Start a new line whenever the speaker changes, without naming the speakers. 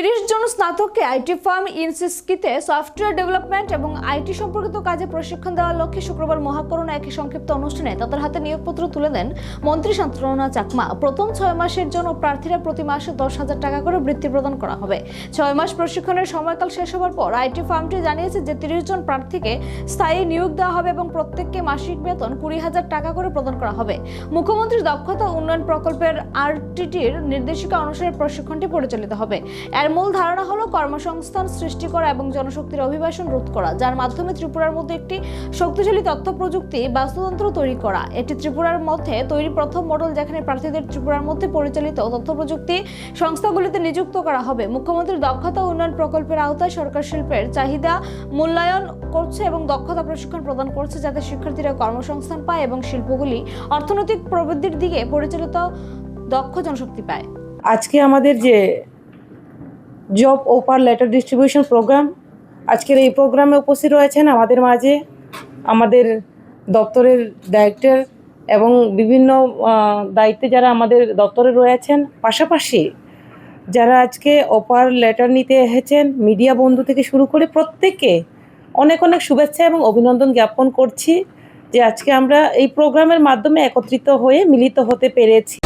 তিরিশ জন স্নাতককে আইটি ফার্ম ইনসিসকিতে সফটওয়্যার ডেভেলপমেন্ট এবং আইটি সম্পর্কিত কাজে প্রশিক্ষণ দেওয়ার লক্ষ্যে শুক্রবার মহাকরণে একই সংক্ষিপ্ত অনুষ্ঠানে তাদের হাতে নিয়োগপত্র তুলে দেন মন্ত্রী শান্তনা চাকমা। প্রথম ছয় মাসের জন্য প্রার্থীরা প্রতি মাসে দশ হাজার টাকা করে বৃত্তি প্রদান করা হবে। ছয় মাস প্রশিক্ষণের সময়কাল শেষ হওয়ার পর আইটি ফার্মটি জানিয়েছে যে তিরিশ জন প্রার্থীকে স্থায়ী নিয়োগ দেওয়া হবে এবং প্রত্যেককে মাসিক বেতন কুড়ি হাজার টাকা করে প্রদান করা হবে। মুখ্যমন্ত্রীর দক্ষতা উন্নয়ন প্রকল্পের আরটিটির নির্দেশিকা অনুসারে প্রশিক্ষণটি পরিচালিত হবে। এর মূল ধারণা হলো কর্মসংস্থান সৃষ্টি করা এবং জনশক্তির অভিবাসন রোধ করা, যার মাধ্যমে ত্রিপুরার মধ্যে একটি শক্তিশালী তথ্য প্রযুক্তি বাস্তুতন্ত্র তৈরি করা। এটি ত্রিপুরার মধ্যে তৈরি প্রথম মডেল যেখানে প্রার্থীদের ত্রিপুরার মধ্যে পরিচালিত তথ্য প্রযুক্তি সংস্থাগুলিতে নিযুক্ত করা হবে। মুখ্যমন্ত্রীর দক্ষতা উন্নয়ন প্রকল্পের আওতায় সরকার শিল্পের চাহিদা মূল্যায়ন করছে এবং দক্ষতা প্রশিক্ষণ প্রদান করছে যাতে শিক্ষার্থীরা কর্মসংস্থান পায় এবং শিল্পগুলি অর্থনৈতিক প্রবৃদ্ধির দিকে পরিচালিত দক্ষ জনশক্তি পায়।
আজকে আমাদের যে জব ওপার লেটার ডিস্ট্রিবিউশন প্রোগ্রাম আজকের এই প্রোগ্রামে উপস্থিত রয়েছেন আমাদের মাঝে আমাদের দপ্তরের ডাইরেক্টর এবং বিভিন্ন দায়িত্বে যারা আমাদের দপ্তরে রয়েছেন, পাশাপাশি যারা আজকে অফার লেটার নিতে এসেছেন মিডিয়া বন্ধু থেকে শুরু করে প্রত্যেককে অনেক অনেক শুভেচ্ছা এবং অভিনন্দন জ্ঞাপন করছি যে আজকে আমরা এই প্রোগ্রামের মাধ্যমে একত্রিত হয়ে মিলিত হতে পেরেছি।